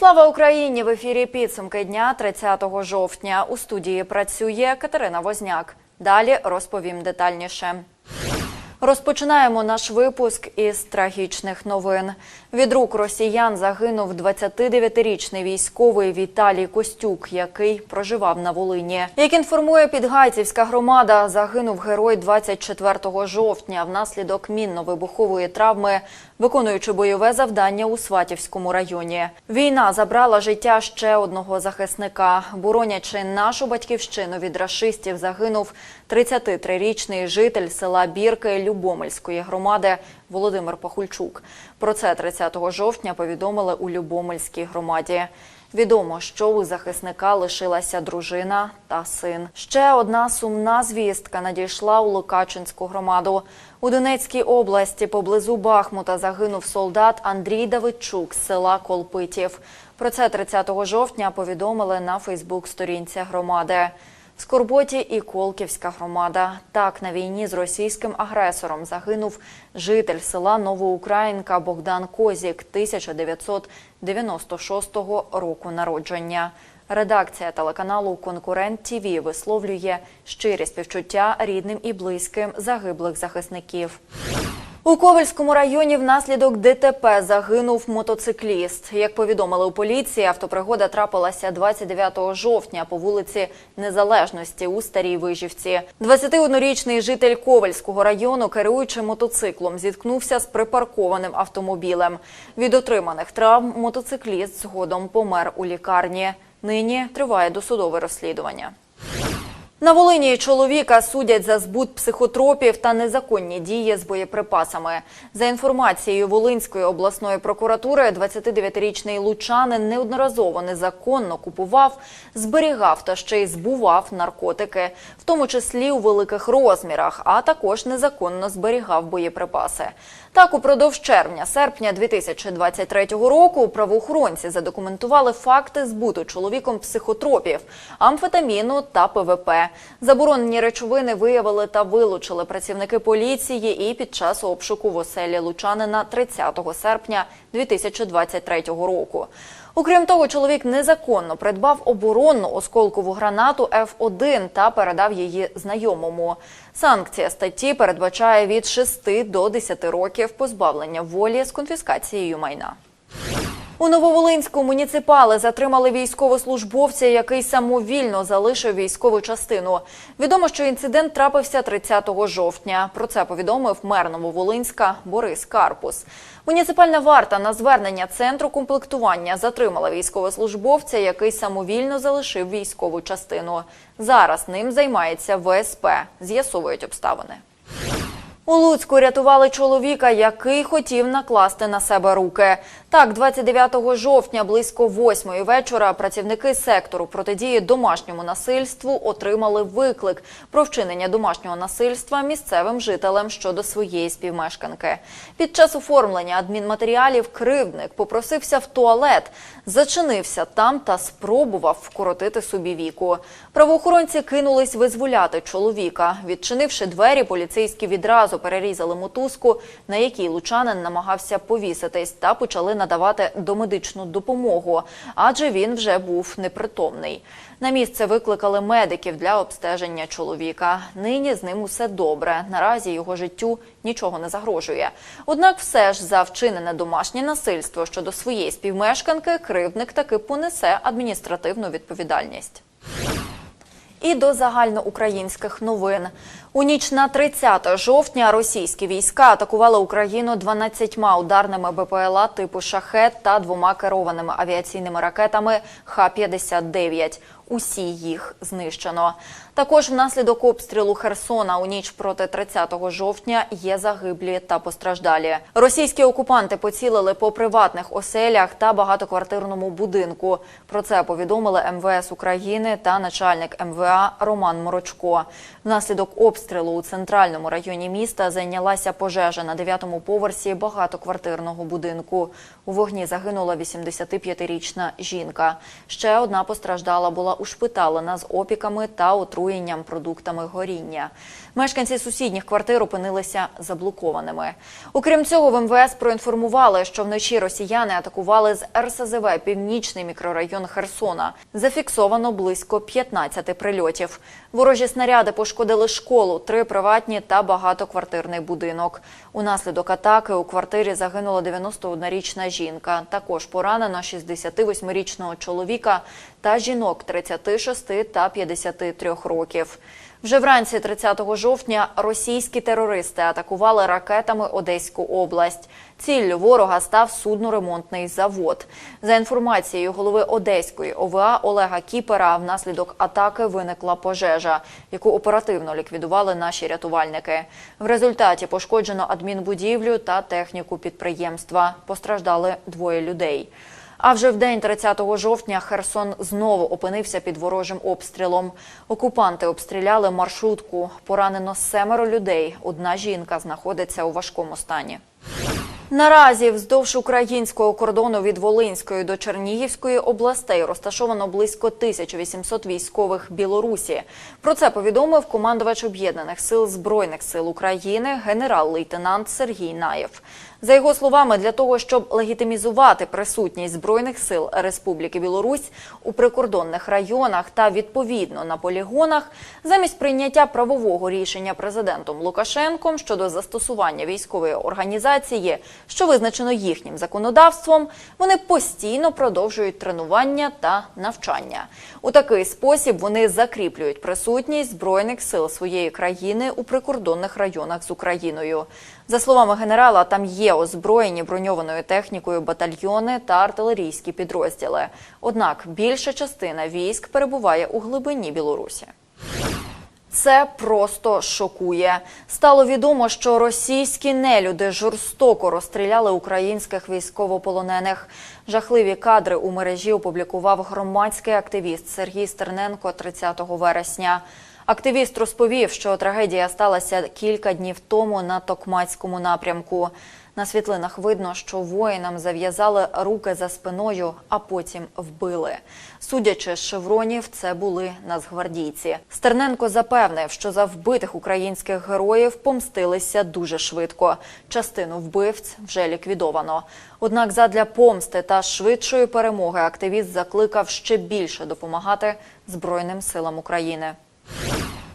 Слава Україні! В ефірі підсумки дня 30 жовтня. У студії працює Катерина Возняк. Далі розповім детальніше. Розпочинаємо наш випуск із трагічних новин. Від рук росіян загинув 29-річний військовий Віталій Костюк, який проживав на Волині. Як інформує Підгайцівська громада, загинув герой 24 жовтня внаслідок мінно-вибухової травми, виконуючи бойове завдання у Сватівському районі. Війна забрала життя ще одного захисника. Боронячи нашу батьківщину від рашистів, загинув 33-річний житель села Бірки Любомельської громади Володимир Пахульчук. Про це 30 жовтня повідомили у Любомельській громаді. Відомо, що у захисника лишилася дружина та син. Ще одна сумна звістка надійшла у Лукачинську громаду. У Донецькій області поблизу Бахмута загинув солдат Андрій Давидчук з села Колпитів. Про це 30 жовтня повідомили на Фейсбук-сторінці громади. Скорботі і Колківська громада. Так, на війні з російським агресором загинув житель села Новоукраїнка Богдан Козік 1996 року народження. Редакція телеканалу Конкурент ТІВІ висловлює щирі співчуття рідним і близьким загиблих захисників. У Ковальському районі внаслідок ДТП загинув мотоцикліст. Як повідомили у поліції, автопригода трапилася 29 жовтня по вулиці Незалежності у Старій Вижівці. 21-річний житель Ковальського району, керуючи мотоциклом, зіткнувся з припаркованим автомобілем. Від отриманих травм мотоцикліст згодом помер у лікарні. Нині триває досудове розслідування. На Волині чоловіка судять за збут психотропів та незаконні дії з боєприпасами. За інформацією Волинської обласної прокуратури, 29-річний лучанин неодноразово незаконно купував, зберігав та ще й збував наркотики, в тому числі у великих розмірах, а також незаконно зберігав боєприпаси. Так, упродовж червня-серпня 2023 року правоохоронці задокументували факти збуту чоловіком психотропів, амфетаміну та ПВП. Заборонені речовини виявили та вилучили працівники поліції і під час обшуку в оселі Лучанина 30 серпня 2023 року. Окрім того, чоловік незаконно придбав оборонну осколкову гранату Ф1 та передав її знайомому. Санкція статті передбачає від 6 до 10 років позбавлення волі з конфіскацією майна. У Нововолинську муніципали затримали військовослужбовця, який самовільно залишив військову частину. Відомо, що інцидент трапився 30 жовтня. Про це повідомив мер Нововолинська Борис Карпус. Муніципальна варта на звернення центру комплектування затримала військовослужбовця, який самовільно залишив військову частину. Зараз ним займається ВСП. З'ясовують обставини. У Луцьку рятували чоловіка, який хотів накласти на себе руки. Так, 29 жовтня близько 8 вечора працівники сектору протидії домашньому насильству отримали виклик про вчинення домашнього насильства місцевим жителям щодо своєї співмешканки. Під час оформлення адмінматеріалів кривдник попросився в туалет, зачинився там та спробував вкоротити собі віку. Правоохоронці кинулись визволяти чоловіка. Відчинивши двері, поліцейські відразу перерізали мотузку, на якій лучанин намагався повіситись, та почали надавати домедичну допомогу, адже він вже був непритомний. На місце викликали медиків для обстеження чоловіка. Нині з ним усе добре. Наразі його життю нічого не загрожує. Однак, все ж за вчинене домашнє насильство щодо своєї співмешканки кривдник таки понесе адміністративну відповідальність. І до загальноукраїнських новин. У ніч на 30 жовтня російські війська атакували Україну 12 ударними БПЛА типу «Шахет» та двома керованими авіаційними ракетами Х-59. Усі їх знищено. Також внаслідок обстрілу Херсона у ніч проти 30 жовтня є загиблі та постраждалі. Російські окупанти поцілили по приватних оселях та багатоквартирному будинку. Про це повідомили МВС України та начальник МВА Роман Морочко. Внаслідок обстрілу обстрілу у центральному районі міста зайнялася пожежа на 9-му поверсі багатоквартирного будинку. У вогні загинула 85-річна жінка. Ще одна постраждала була ушпиталена з опіками та отруєнням продуктами горіння. Мешканці сусідніх квартир опинилися заблокованими. Окрім цього, в МВС проінформували, що вночі росіяни атакували з РСЗВ північний мікрорайон Херсона. Зафіксовано близько 15 прильотів. Ворожі снаряди пошкодили школу, три приватні та багатоквартирний будинок. Унаслідок атаки у квартирі загинула 91-річна жінка. Також поранена 68-річного чоловіка та жінок 36 та 53 років. Вже вранці 30 жовтня російські терористи атакували ракетами Одеську область. Ціллю ворога став судноремонтний завод. За інформацією голови Одеської ОВА Олега Кіпера, внаслідок атаки виникла пожежа, яку оперативно ліквідували наші рятувальники. В результаті пошкоджено адмінбудівлю та техніку підприємства. Постраждали двоє людей. А вже в день 30 жовтня Херсон знову опинився під ворожим обстрілом. Окупанти обстріляли маршрутку. Поранено семеро людей. Одна жінка знаходиться у важкому стані. Наразі вздовж українського кордону від Волинської до Чернігівської областей розташовано близько 1800 військових Білорусі. Про це повідомив командувач об'єднаних сил збройних сил України генерал-лейтенант Сергій Наєв. За його словами, для того, щоб легітимізувати присутність збройних сил Республіки Білорусь у прикордонних районах та відповідно на полігонах, замість прийняття правового рішення президентом Лукашенком щодо застосування військової організації, що визначено їхнім законодавством, вони постійно продовжують тренування та навчання. У такий спосіб вони закріплюють присутність збройних сил своєї країни у прикордонних районах з Україною. За словами генерала, там є озброєні броньованою технікою батальйони та артилерійські підрозділи. Однак більша частина військ перебуває у глибині Білорусі. Це просто шокує. Стало відомо, що російські нелюди жорстоко розстріляли українських військовополонених. Жахливі кадри у мережі опублікував громадський активіст Сергій Стерненко 30 вересня. Активіст розповів, що трагедія сталася кілька днів тому на Токмацькому напрямку. На світлинах видно, що воїнам зав'язали руки за спиною, а потім вбили. Судячи з шевронів, це були нацгвардійці. Стерненко запевнив, що за вбитих українських героїв помстилися дуже швидко. Частину вбивць вже ліквідовано. Однак, задля помсти та швидшої перемоги активіст закликав ще більше допомагати Збройним силам України.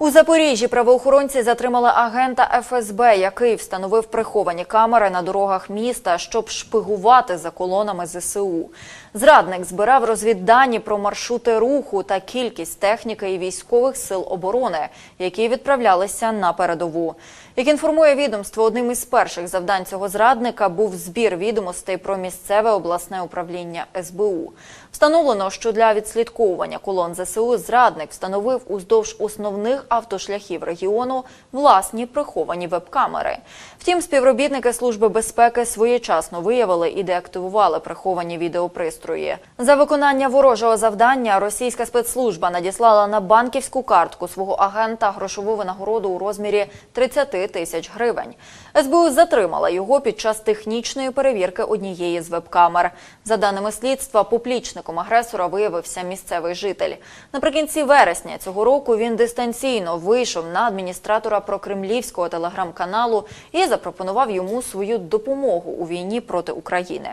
У Запоріжжі правоохоронці затримали агента ФСБ, який встановив приховані камери на дорогах міста, щоб шпигувати за колонами ЗСУ. Зрадник збирав розвіддані про маршрути руху та кількість техніки і військових сил оборони, які відправлялися на передову. Як інформує відомство, одним із перших завдань цього зрадника був збір відомостей про місцеве обласне управління СБУ. Встановлено, що для відслідковування колон ЗСУ зрадник встановив уздовж основних автошляхів регіону власні приховані веб-камери. Втім, співробітники Служби безпеки своєчасно виявили і деактивували приховані відеопристрої. За виконання ворожого завдання російська спецслужба надіслала на банківську картку свого агента грошову винагороду у розмірі 30 тисяч гривень. СБУ затримала його під час технічної перевірки однієї з веб-камер. За даними слідства, поплічником агресора виявився місцевий житель. Наприкінці вересня цього року він дистанційно вийшов на адміністратора прокремлівського телеграм-каналу і запропонував йому свою допомогу у війні проти України.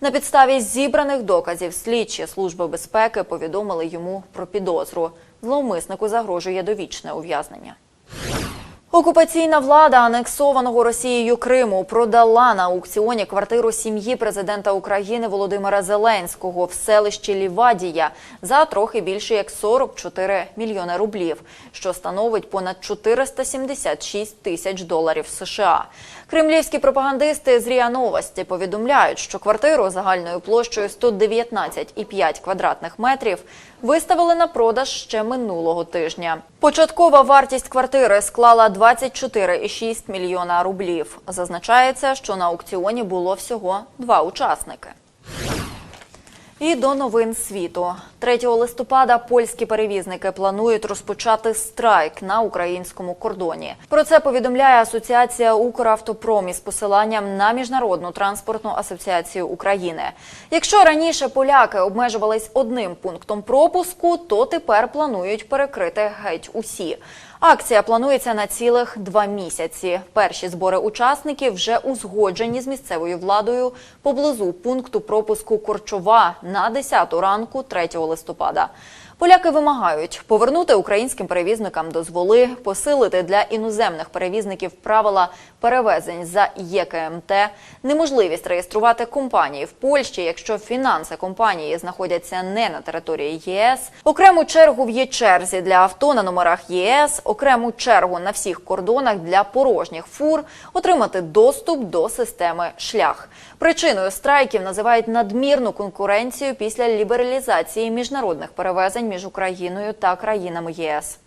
На підставі зібраних доказів слідчі служби безпеки повідомили йому про підозру. Зловмиснику загрожує довічне ув'язнення. Окупаційна влада анексованого Росією Криму продала на аукціоні квартиру сім'ї президента України Володимира Зеленського в селищі Лівадія за трохи більше як 44 мільйони рублів, що становить понад 476 тисяч доларів США. Кремлівські пропагандисти з РІА Новості повідомляють, що квартиру загальною площею 119,5 квадратних метрів виставили на продаж ще минулого тижня. Початкова вартість квартири склала 24,6 мільйона рублів. Зазначається, що на аукціоні було всього два учасники. І до новин світу 3 листопада польські перевізники планують розпочати страйк на українському кордоні. Про це повідомляє Асоціація Укравтопром із посиланням на міжнародну транспортну асоціацію України. Якщо раніше поляки обмежувались одним пунктом пропуску, то тепер планують перекрити геть усі. Акція планується на цілих два місяці. Перші збори учасників вже узгоджені з місцевою владою поблизу пункту пропуску Корчова на 10 ранку 3 листопада. Поляки вимагають повернути українським перевізникам дозволи, посилити для іноземних перевізників правила перевезень за ЄКМТ, неможливість реєструвати компанії в Польщі, якщо фінанси компанії знаходяться не на території ЄС, окрему чергу в є-черзі для авто на номерах ЄС, окрему чергу на всіх кордонах для порожніх фур, отримати доступ до системи шлях. Причиною страйків називають надмірну конкуренцію після лібералізації міжнародних перевезень між Україною та країнами ЄС.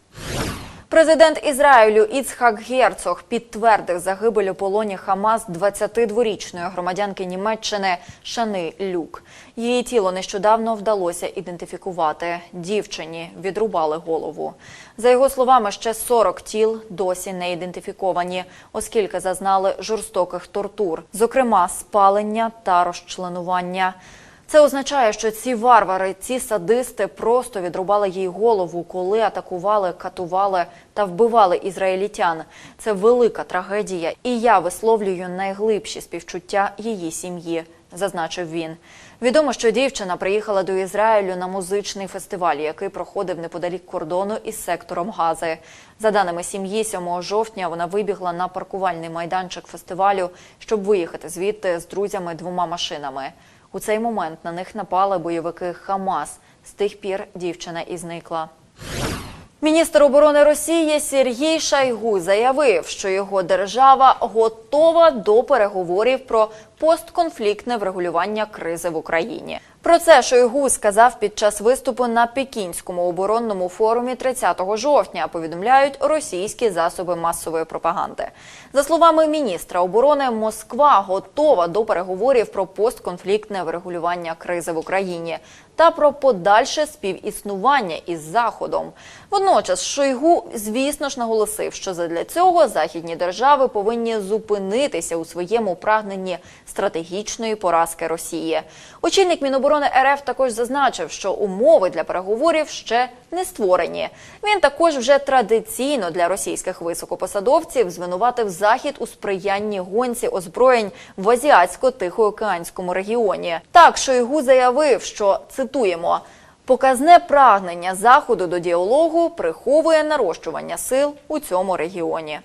Президент Ізраїлю Іцхак Герцог підтвердив загибель у полоні Хамас 22-річної громадянки Німеччини Шани Люк. Її тіло нещодавно вдалося ідентифікувати. Дівчині відрубали голову. За його словами, ще 40 тіл досі не ідентифіковані, оскільки зазнали жорстоких тортур, зокрема спалення та розчленування. Це означає, що ці варвари, ці садисти просто відрубали їй голову, коли атакували, катували та вбивали ізраїлітян. Це велика трагедія, і я висловлюю найглибші співчуття її сім'ї, зазначив він. Відомо, що дівчина приїхала до Ізраїлю на музичний фестиваль, який проходив неподалік кордону із сектором Гази. За даними сім'ї, 7 жовтня вона вибігла на паркувальний майданчик фестивалю, щоб виїхати звідти з друзями двома машинами. У цей момент на них напали бойовики Хамас. З тих пір дівчина і зникла. Міністр оборони Росії Сергій Шайгу заявив, що його держава готова до переговорів про постконфліктне врегулювання кризи в Україні. Про це Шойгу сказав під час виступу на Пекінському оборонному форумі 30 жовтня. Повідомляють російські засоби масової пропаганди. За словами міністра оборони, Москва готова до переговорів про постконфліктне врегулювання кризи в Україні та про подальше співіснування із Заходом. Водночас Шойгу, звісно ж, наголосив, що задля цього західні держави повинні зупинитися у своєму прагненні стратегічної поразки Росії. Очільник Міноборони РФ також зазначив, що умови для переговорів ще не створені. Він також вже традиційно для російських високопосадовців звинуватив захід у сприянні гонці озброєнь в азіатсько-тихоокеанському регіоні. Так Шойгу заявив, що цитуємо. Показне прагнення заходу до діалогу приховує нарощування сил у цьому регіоні.